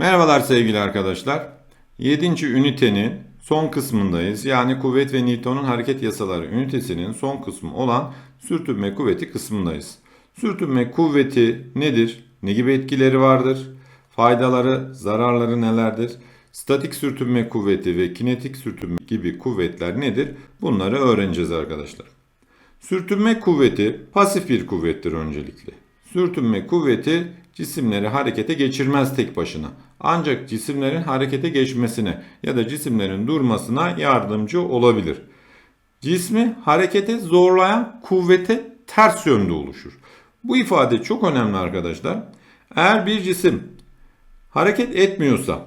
Merhabalar sevgili arkadaşlar. 7. ünitenin son kısmındayız. Yani kuvvet ve Newton'un hareket yasaları ünitesinin son kısmı olan sürtünme kuvveti kısmındayız. Sürtünme kuvveti nedir? Ne gibi etkileri vardır? Faydaları, zararları nelerdir? Statik sürtünme kuvveti ve kinetik sürtünme gibi kuvvetler nedir? Bunları öğreneceğiz arkadaşlar. Sürtünme kuvveti pasif bir kuvvettir öncelikle. Sürtünme kuvveti cisimleri harekete geçirmez tek başına. Ancak cisimlerin harekete geçmesine ya da cisimlerin durmasına yardımcı olabilir. Cismi harekete zorlayan kuvvete ters yönde oluşur. Bu ifade çok önemli arkadaşlar. Eğer bir cisim hareket etmiyorsa,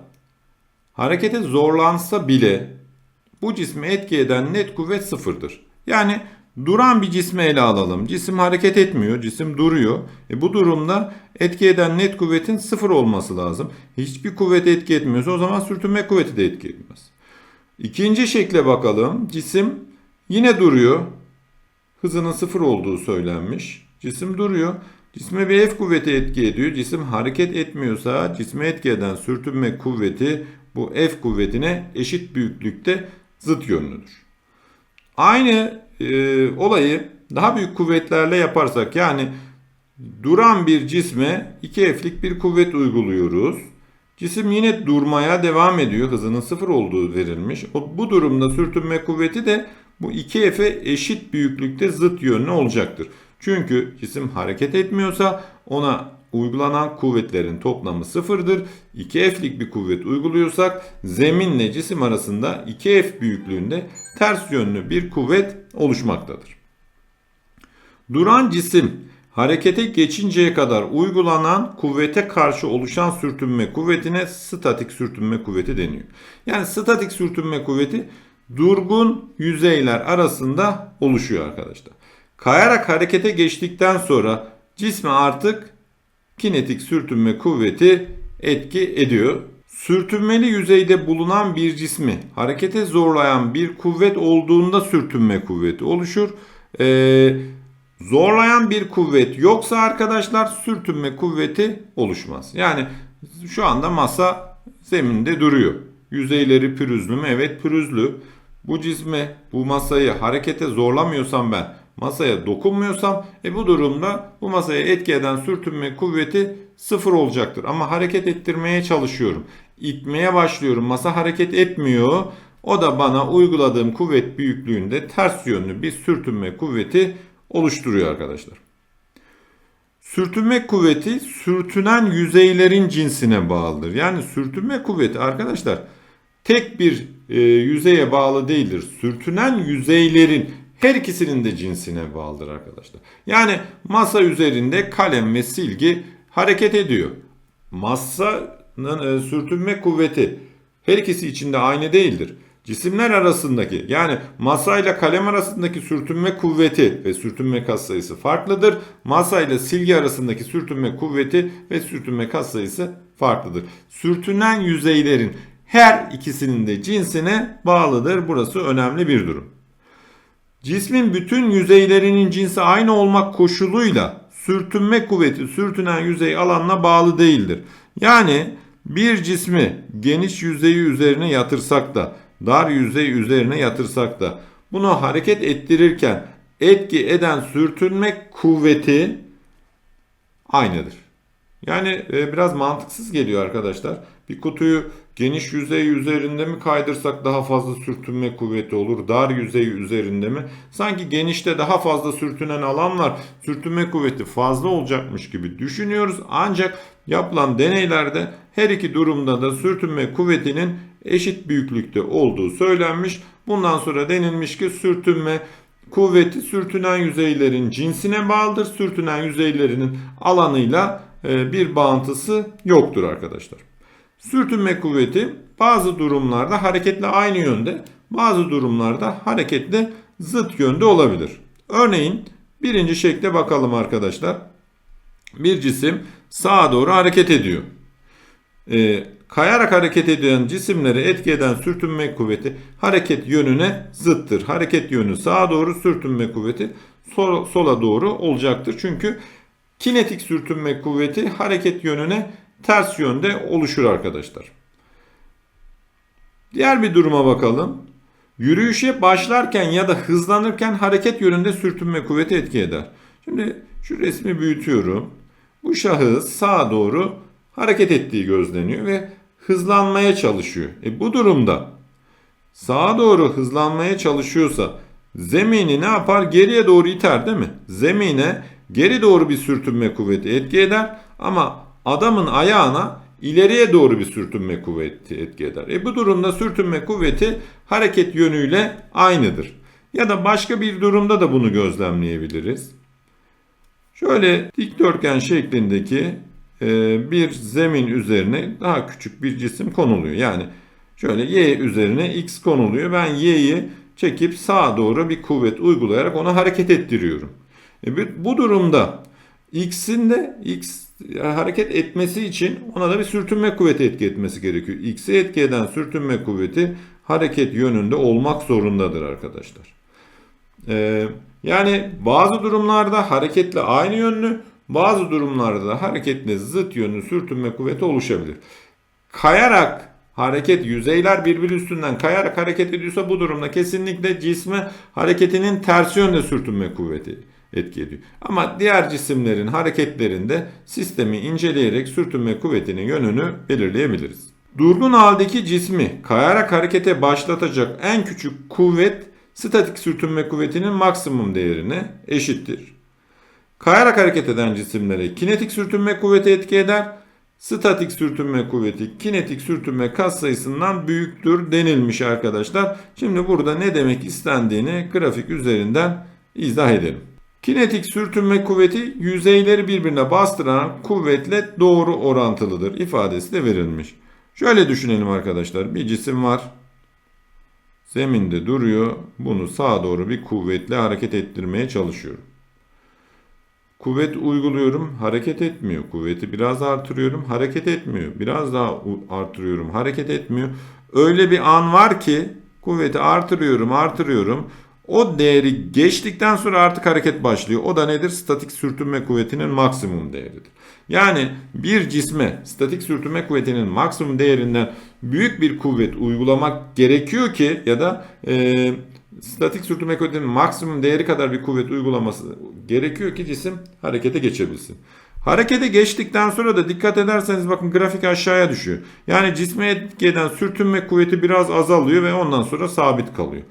harekete zorlansa bile bu cismi etki eden net kuvvet sıfırdır. Yani duran bir cismi ele alalım. Cisim hareket etmiyor, cisim duruyor. E bu durumda etki eden net kuvvetin sıfır olması lazım. Hiçbir kuvvet etki etmiyorsa o zaman sürtünme kuvveti de etki etmez. İkinci şekle bakalım. Cisim yine duruyor. Hızının sıfır olduğu söylenmiş. Cisim duruyor. Cisme bir F kuvveti etki ediyor. Cisim hareket etmiyorsa cisme etki eden sürtünme kuvveti bu F kuvvetine eşit büyüklükte zıt yönlüdür. Aynı e, olayı daha büyük kuvvetlerle yaparsak yani duran bir cisme 2F'lik bir kuvvet uyguluyoruz. Cisim yine durmaya devam ediyor. Hızının sıfır olduğu verilmiş. O, bu durumda sürtünme kuvveti de bu 2F'e eşit büyüklükte zıt yönlü olacaktır. Çünkü cisim hareket etmiyorsa ona uygulanan kuvvetlerin toplamı sıfırdır. 2F'lik bir kuvvet uyguluyorsak zeminle cisim arasında 2F büyüklüğünde ters yönlü bir kuvvet oluşmaktadır. Duran cisim harekete geçinceye kadar uygulanan kuvvete karşı oluşan sürtünme kuvvetine statik sürtünme kuvveti deniyor. Yani statik sürtünme kuvveti durgun yüzeyler arasında oluşuyor arkadaşlar. Kayarak harekete geçtikten sonra cisme artık kinetik sürtünme kuvveti etki ediyor. Sürtünmeli yüzeyde bulunan bir cismi harekete zorlayan bir kuvvet olduğunda sürtünme kuvveti oluşur. Ee, zorlayan bir kuvvet yoksa arkadaşlar sürtünme kuvveti oluşmaz. Yani şu anda masa zeminde duruyor. Yüzeyleri pürüzlü mü? Evet pürüzlü. Bu cismi, bu masayı harekete zorlamıyorsam ben masaya dokunmuyorsam e bu durumda bu masaya etki eden sürtünme kuvveti sıfır olacaktır. Ama hareket ettirmeye çalışıyorum. İtmeye başlıyorum. Masa hareket etmiyor. O da bana uyguladığım kuvvet büyüklüğünde ters yönlü bir sürtünme kuvveti oluşturuyor arkadaşlar. Sürtünme kuvveti sürtünen yüzeylerin cinsine bağlıdır. Yani sürtünme kuvveti arkadaşlar tek bir e, yüzeye bağlı değildir. Sürtünen yüzeylerin her ikisinin de cinsine bağlıdır arkadaşlar. Yani masa üzerinde kalem ve silgi hareket ediyor. Masanın e, sürtünme kuvveti her ikisi içinde aynı değildir. Cisimler arasındaki yani masa ile kalem arasındaki sürtünme kuvveti ve sürtünme katsayısı farklıdır. Masa ile silgi arasındaki sürtünme kuvveti ve sürtünme katsayısı farklıdır. Sürtünen yüzeylerin her ikisinin de cinsine bağlıdır. Burası önemli bir durum. Cismin bütün yüzeylerinin cinsi aynı olmak koşuluyla sürtünme kuvveti sürtünen yüzey alanına bağlı değildir. Yani bir cismi geniş yüzeyi üzerine yatırsak da dar yüzey üzerine yatırsak da bunu hareket ettirirken etki eden sürtünme kuvveti aynıdır. Yani e, biraz mantıksız geliyor arkadaşlar. Bir kutuyu geniş yüzey üzerinde mi kaydırsak daha fazla sürtünme kuvveti olur? Dar yüzey üzerinde mi? Sanki genişte daha fazla sürtünen alan var. Sürtünme kuvveti fazla olacakmış gibi düşünüyoruz. Ancak yapılan deneylerde her iki durumda da sürtünme kuvvetinin eşit büyüklükte olduğu söylenmiş. Bundan sonra denilmiş ki sürtünme kuvveti sürtünen yüzeylerin cinsine bağlıdır. Sürtünen yüzeylerinin alanıyla e, bir bağıntısı yoktur arkadaşlar. Sürtünme kuvveti bazı durumlarda hareketle aynı yönde, bazı durumlarda hareketle zıt yönde olabilir. Örneğin birinci şekle bakalım arkadaşlar. Bir cisim sağa doğru hareket ediyor. Ee, kayarak hareket eden cisimleri etki eden sürtünme kuvveti hareket yönüne zıttır. Hareket yönü sağa doğru, sürtünme kuvveti sola doğru olacaktır. Çünkü kinetik sürtünme kuvveti hareket yönüne ters yönde oluşur arkadaşlar. Diğer bir duruma bakalım. Yürüyüşe başlarken ya da hızlanırken hareket yönünde sürtünme kuvveti etki eder. Şimdi şu resmi büyütüyorum. Bu şahıs sağa doğru hareket ettiği gözleniyor ve hızlanmaya çalışıyor. E bu durumda sağa doğru hızlanmaya çalışıyorsa zemini ne yapar? Geriye doğru iter değil mi? Zemine geri doğru bir sürtünme kuvveti etki eder ama adamın ayağına ileriye doğru bir sürtünme kuvveti etki eder. E bu durumda sürtünme kuvveti hareket yönüyle aynıdır. Ya da başka bir durumda da bunu gözlemleyebiliriz. Şöyle dikdörtgen şeklindeki e, bir zemin üzerine daha küçük bir cisim konuluyor. Yani şöyle y üzerine x konuluyor. Ben y'yi çekip sağa doğru bir kuvvet uygulayarak onu hareket ettiriyorum. E, bu durumda x'in de x hareket etmesi için ona da bir sürtünme kuvveti etki etmesi gerekiyor. X'i etki eden sürtünme kuvveti hareket yönünde olmak zorundadır arkadaşlar. Ee, yani bazı durumlarda hareketle aynı yönlü, bazı durumlarda da hareketle zıt yönlü sürtünme kuvveti oluşabilir. Kayarak hareket yüzeyler birbiri üstünden kayarak hareket ediyorsa bu durumda kesinlikle cisme hareketinin ters yönde sürtünme kuvveti etki ediyor. Ama diğer cisimlerin hareketlerinde sistemi inceleyerek sürtünme kuvvetinin yönünü belirleyebiliriz. Durgun haldeki cismi kayarak harekete başlatacak en küçük kuvvet statik sürtünme kuvvetinin maksimum değerine eşittir. Kayarak hareket eden cisimlere kinetik sürtünme kuvveti etki eder. Statik sürtünme kuvveti kinetik sürtünme katsayısından büyüktür denilmiş arkadaşlar. Şimdi burada ne demek istendiğini grafik üzerinden izah edelim. Kinetik sürtünme kuvveti yüzeyleri birbirine bastıran kuvvetle doğru orantılıdır ifadesi de verilmiş. Şöyle düşünelim arkadaşlar. Bir cisim var. Zeminde duruyor. Bunu sağa doğru bir kuvvetle hareket ettirmeye çalışıyorum. Kuvvet uyguluyorum, hareket etmiyor. Kuvveti biraz artırıyorum, hareket etmiyor. Biraz daha artırıyorum, hareket etmiyor. Öyle bir an var ki kuvveti artırıyorum, artırıyorum. O değeri geçtikten sonra artık hareket başlıyor. O da nedir? Statik sürtünme kuvvetinin maksimum değeridir. Yani bir cisme statik sürtünme kuvvetinin maksimum değerinden büyük bir kuvvet uygulamak gerekiyor ki ya da e, statik sürtünme kuvvetinin maksimum değeri kadar bir kuvvet uygulaması gerekiyor ki cisim harekete geçebilsin. Harekete geçtikten sonra da dikkat ederseniz bakın grafik aşağıya düşüyor. Yani cisme etki eden sürtünme kuvveti biraz azalıyor ve ondan sonra sabit kalıyor.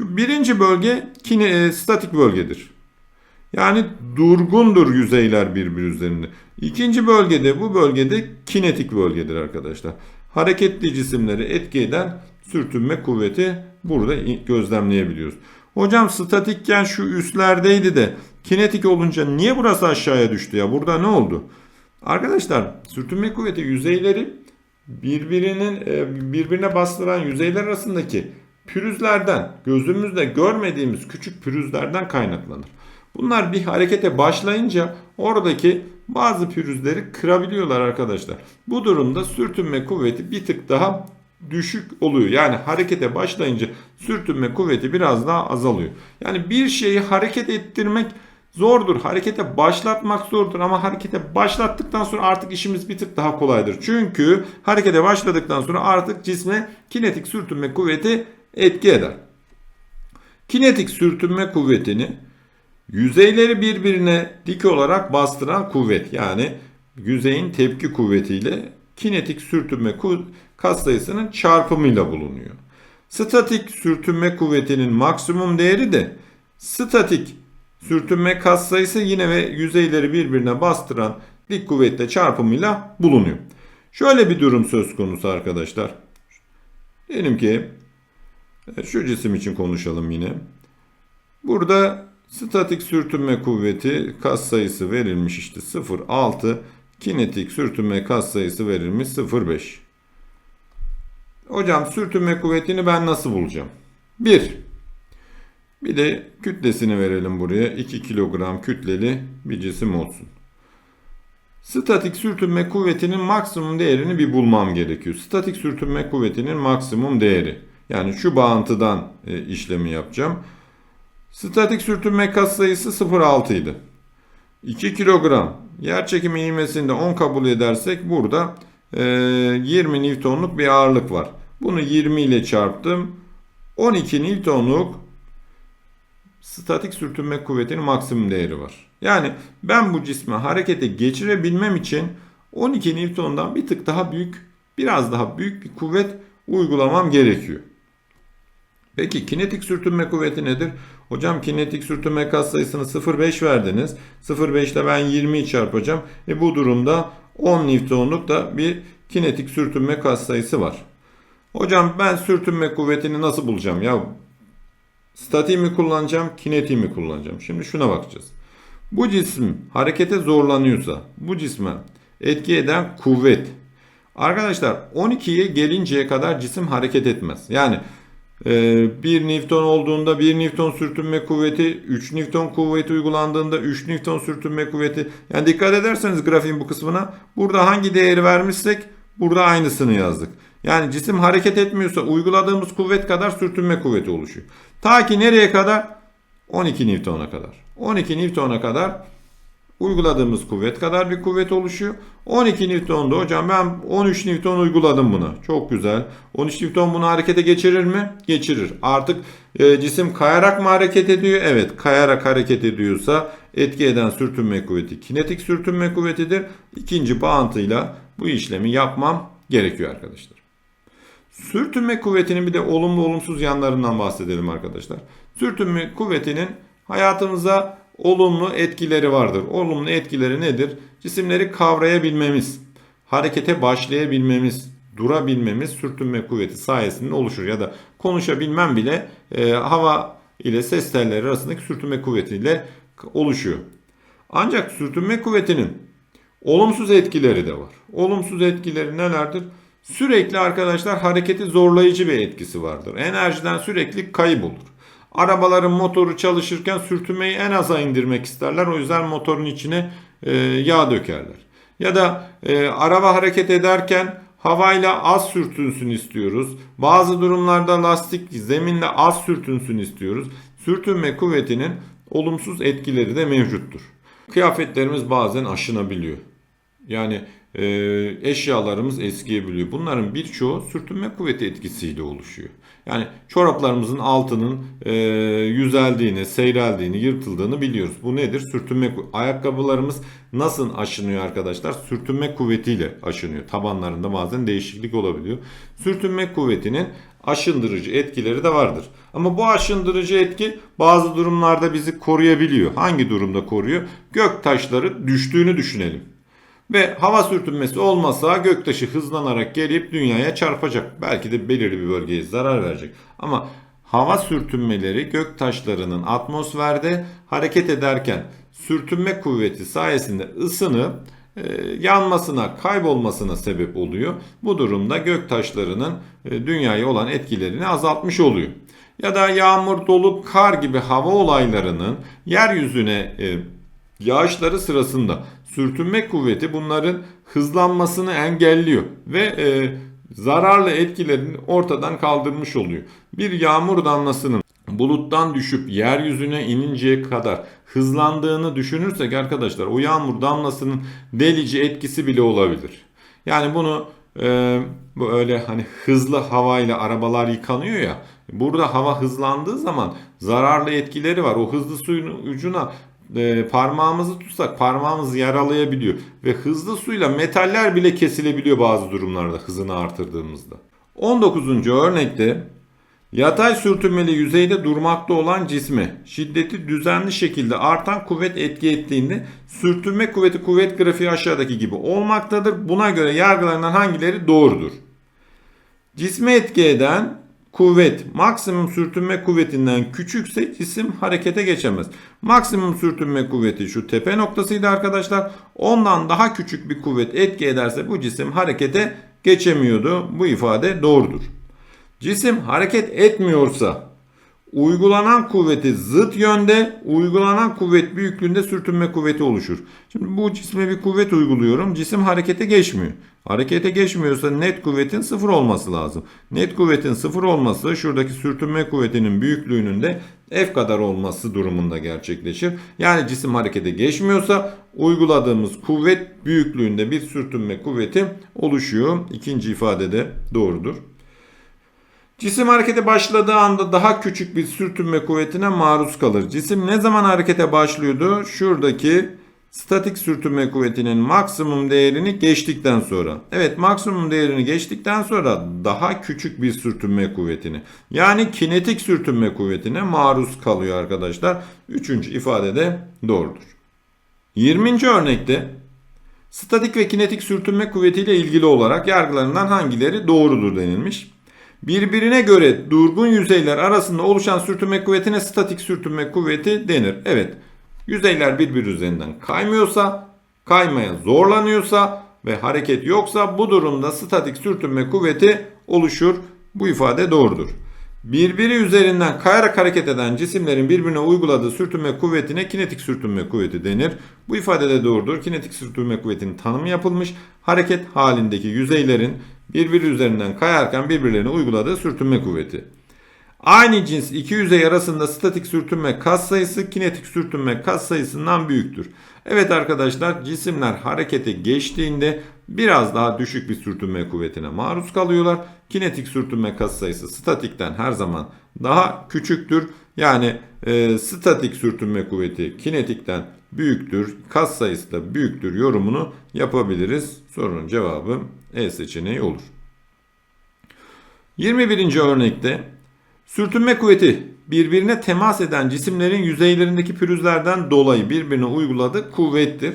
Şu birinci bölge kine, e, statik bölgedir. Yani durgundur yüzeyler birbiri üzerinde. İkinci bölgede bu bölgede kinetik bölgedir arkadaşlar. Hareketli cisimleri etki eden sürtünme kuvveti burada gözlemleyebiliyoruz. Hocam statikken şu üstlerdeydi de kinetik olunca niye burası aşağıya düştü ya? Burada ne oldu? Arkadaşlar sürtünme kuvveti yüzeyleri birbirinin e, birbirine bastıran yüzeyler arasındaki pürüzlerden, gözümüzle görmediğimiz küçük pürüzlerden kaynaklanır. Bunlar bir harekete başlayınca oradaki bazı pürüzleri kırabiliyorlar arkadaşlar. Bu durumda sürtünme kuvveti bir tık daha düşük oluyor. Yani harekete başlayınca sürtünme kuvveti biraz daha azalıyor. Yani bir şeyi hareket ettirmek zordur. Harekete başlatmak zordur ama harekete başlattıktan sonra artık işimiz bir tık daha kolaydır. Çünkü harekete başladıktan sonra artık cisme kinetik sürtünme kuvveti etki eder. Kinetik sürtünme kuvvetini yüzeyleri birbirine dik olarak bastıran kuvvet yani yüzeyin tepki kuvvetiyle kinetik sürtünme ku- katsayısının çarpımıyla bulunuyor. Statik sürtünme kuvvetinin maksimum değeri de statik sürtünme katsayısı yine ve yüzeyleri birbirine bastıran dik kuvvetle çarpımıyla bulunuyor. Şöyle bir durum söz konusu arkadaşlar. Diyelim ki şu cisim için konuşalım yine. Burada statik sürtünme kuvveti katsayısı verilmiş işte 0.6. Kinetik sürtünme katsayısı verilmiş 0.5. Hocam sürtünme kuvvetini ben nasıl bulacağım? 1. Bir de kütlesini verelim buraya. 2 kilogram kütleli bir cisim olsun. Statik sürtünme kuvvetinin maksimum değerini bir bulmam gerekiyor. Statik sürtünme kuvvetinin maksimum değeri. Yani şu bağıntıdan e, işlemi yapacağım. Statik sürtünme katsayısı 0.6 idi. 2 kilogram yer çekimi ivmesinde 10 kabul edersek burada e, 20 Newton'luk bir ağırlık var. Bunu 20 ile çarptım. 12 Newton'luk statik sürtünme kuvvetinin maksimum değeri var. Yani ben bu cismi harekete geçirebilmem için 12 Newton'dan bir tık daha büyük, biraz daha büyük bir kuvvet uygulamam gerekiyor. Peki kinetik sürtünme kuvveti nedir? Hocam kinetik sürtünme katsayısını 0,5 verdiniz. 0,5 ile ben 20'yi çarpacağım. E bu durumda 10 Newton'luk da bir kinetik sürtünme katsayısı var. Hocam ben sürtünme kuvvetini nasıl bulacağım? Ya statiği mi kullanacağım, kinetiği mi kullanacağım? Şimdi şuna bakacağız. Bu cisim harekete zorlanıyorsa bu cisme etki eden kuvvet. Arkadaşlar 12'ye gelinceye kadar cisim hareket etmez. Yani 1 Newton olduğunda 1 Newton sürtünme kuvveti, 3 Newton kuvveti uygulandığında 3 Newton sürtünme kuvveti. Yani dikkat ederseniz grafiğin bu kısmına burada hangi değeri vermişsek burada aynısını yazdık. Yani cisim hareket etmiyorsa uyguladığımız kuvvet kadar sürtünme kuvveti oluşuyor. Ta ki nereye kadar? 12 Newton'a kadar. 12 Newton'a kadar uyguladığımız kuvvet kadar bir kuvvet oluşuyor. 12 Newton'da hocam ben 13 Newton uyguladım buna. Çok güzel. 13 Newton bunu harekete geçirir mi? Geçirir. Artık e, cisim kayarak mı hareket ediyor? Evet kayarak hareket ediyorsa etki eden sürtünme kuvveti kinetik sürtünme kuvvetidir. İkinci bağıntıyla bu işlemi yapmam gerekiyor arkadaşlar. Sürtünme kuvvetinin bir de olumlu olumsuz yanlarından bahsedelim arkadaşlar. Sürtünme kuvvetinin hayatımıza olumlu etkileri vardır. Olumlu etkileri nedir? Cisimleri kavrayabilmemiz, harekete başlayabilmemiz, durabilmemiz sürtünme kuvveti sayesinde oluşur. Ya da konuşabilmem bile e, hava ile ses telleri arasındaki sürtünme kuvvetiyle oluşuyor. Ancak sürtünme kuvvetinin olumsuz etkileri de var. Olumsuz etkileri nelerdir? Sürekli arkadaşlar hareketi zorlayıcı bir etkisi vardır. Enerjiden sürekli kayıp olur. Arabaların motoru çalışırken sürtünmeyi en aza indirmek isterler. O yüzden motorun içine e, yağ dökerler. Ya da e, araba hareket ederken havayla az sürtünsün istiyoruz. Bazı durumlarda lastik zeminle az sürtünsün istiyoruz. Sürtünme kuvvetinin olumsuz etkileri de mevcuttur. Kıyafetlerimiz bazen aşınabiliyor. Yani e, eşyalarımız eskiyebiliyor. Bunların birçoğu sürtünme kuvveti etkisiyle oluşuyor. Yani çoraplarımızın altının e, yüzeldiğini, seyreldiğini, yırtıldığını biliyoruz. Bu nedir? Sürtünme Ayakkabılarımız nasıl aşınıyor arkadaşlar? Sürtünme kuvvetiyle aşınıyor. Tabanlarında bazen değişiklik olabiliyor. Sürtünme kuvvetinin aşındırıcı etkileri de vardır. Ama bu aşındırıcı etki bazı durumlarda bizi koruyabiliyor. Hangi durumda koruyor? Gök taşları düştüğünü düşünelim. Ve hava sürtünmesi olmasa göktaşı hızlanarak gelip dünyaya çarpacak. Belki de belirli bir bölgeye zarar verecek. Ama hava sürtünmeleri gök taşlarının atmosferde hareket ederken sürtünme kuvveti sayesinde ısınıp e, yanmasına, kaybolmasına sebep oluyor. Bu durumda gök taşlarının e, dünyaya olan etkilerini azaltmış oluyor. Ya da yağmur, dolu, kar gibi hava olaylarının yeryüzüne e, yağışları sırasında sürtünme kuvveti bunların hızlanmasını engelliyor ve e, zararlı etkilerini ortadan kaldırmış oluyor. Bir yağmur damlasının buluttan düşüp yeryüzüne ininceye kadar hızlandığını düşünürsek arkadaşlar o yağmur damlasının delici etkisi bile olabilir. Yani bunu e, bu öyle hani hızlı havayla arabalar yıkanıyor ya burada hava hızlandığı zaman zararlı etkileri var. O hızlı suyun ucuna e, parmağımızı tutsak parmağımızı yaralayabiliyor. Ve hızlı suyla metaller bile kesilebiliyor bazı durumlarda hızını artırdığımızda. 19. örnekte yatay sürtünmeli yüzeyde durmakta olan cisme şiddeti düzenli şekilde artan kuvvet etki ettiğinde sürtünme kuvveti kuvvet grafiği aşağıdaki gibi olmaktadır. Buna göre yargılanan hangileri doğrudur? Cisme etki eden kuvvet maksimum sürtünme kuvvetinden küçükse cisim harekete geçemez. Maksimum sürtünme kuvveti şu tepe noktasıydı arkadaşlar. Ondan daha küçük bir kuvvet etki ederse bu cisim harekete geçemiyordu. Bu ifade doğrudur. Cisim hareket etmiyorsa uygulanan kuvveti zıt yönde, uygulanan kuvvet büyüklüğünde sürtünme kuvveti oluşur. Şimdi bu cisme bir kuvvet uyguluyorum. Cisim harekete geçmiyor. Harekete geçmiyorsa net kuvvetin sıfır olması lazım. Net kuvvetin sıfır olması şuradaki sürtünme kuvvetinin büyüklüğünün de F kadar olması durumunda gerçekleşir. Yani cisim harekete geçmiyorsa uyguladığımız kuvvet büyüklüğünde bir sürtünme kuvveti oluşuyor. İkinci ifade de doğrudur. Cisim harekete başladığı anda daha küçük bir sürtünme kuvvetine maruz kalır. Cisim ne zaman harekete başlıyordu? Şuradaki statik sürtünme kuvvetinin maksimum değerini geçtikten sonra. Evet maksimum değerini geçtikten sonra daha küçük bir sürtünme kuvvetini yani kinetik sürtünme kuvvetine maruz kalıyor arkadaşlar. Üçüncü ifade de doğrudur. 20. örnekte statik ve kinetik sürtünme kuvvetiyle ilgili olarak yargılarından hangileri doğrudur denilmiş. Birbirine göre durgun yüzeyler arasında oluşan sürtünme kuvvetine statik sürtünme kuvveti denir. Evet, yüzeyler birbiri üzerinden kaymıyorsa, kaymaya zorlanıyorsa ve hareket yoksa bu durumda statik sürtünme kuvveti oluşur. Bu ifade doğrudur. Birbiri üzerinden kayarak hareket eden cisimlerin birbirine uyguladığı sürtünme kuvvetine kinetik sürtünme kuvveti denir. Bu ifade de doğrudur. Kinetik sürtünme kuvvetinin tanımı yapılmış. Hareket halindeki yüzeylerin birbiri üzerinden kayarken birbirlerine uyguladığı sürtünme kuvveti. Aynı cins iki yüzey arasında statik sürtünme katsayısı kinetik sürtünme katsayısından büyüktür. Evet arkadaşlar cisimler harekete geçtiğinde biraz daha düşük bir sürtünme kuvvetine maruz kalıyorlar. Kinetik sürtünme katsayısı statikten her zaman daha küçüktür. Yani e, statik sürtünme kuvveti kinetikten büyüktür, katsayısı da büyüktür yorumunu yapabiliriz. Sorunun cevabı E seçeneği olur. 21. örnekte sürtünme kuvveti birbirine temas eden cisimlerin yüzeylerindeki pürüzlerden dolayı birbirine uyguladığı kuvvettir.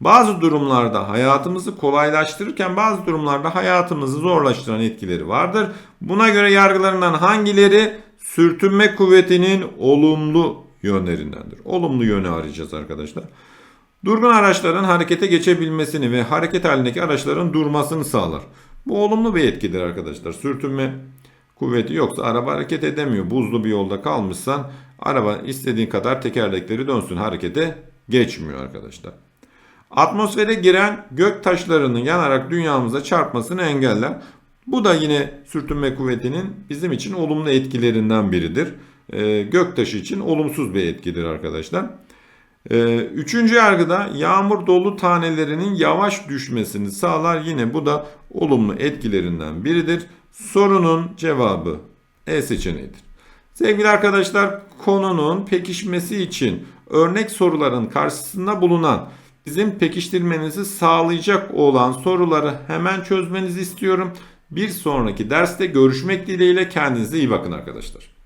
Bazı durumlarda hayatımızı kolaylaştırırken bazı durumlarda hayatımızı zorlaştıran etkileri vardır. Buna göre yargılarından hangileri sürtünme kuvvetinin olumlu yönlerindendir? Olumlu yönü arayacağız arkadaşlar. Durgun araçların harekete geçebilmesini ve hareket halindeki araçların durmasını sağlar. Bu olumlu bir etkidir arkadaşlar. Sürtünme kuvveti yoksa araba hareket edemiyor. Buzlu bir yolda kalmışsan araba istediğin kadar tekerlekleri dönsün harekete geçmiyor arkadaşlar. Atmosfere giren gök taşlarının yanarak dünyamıza çarpmasını engeller. Bu da yine sürtünme kuvvetinin bizim için olumlu etkilerinden biridir. Ee, gök taşı için olumsuz bir etkidir arkadaşlar. Ee, üçüncü yargıda yağmur dolu tanelerinin yavaş düşmesini sağlar. Yine bu da olumlu etkilerinden biridir. Sorunun cevabı E seçeneğidir. Sevgili arkadaşlar konunun pekişmesi için örnek soruların karşısında bulunan bizim pekiştirmenizi sağlayacak olan soruları hemen çözmenizi istiyorum. Bir sonraki derste görüşmek dileğiyle kendinize iyi bakın arkadaşlar.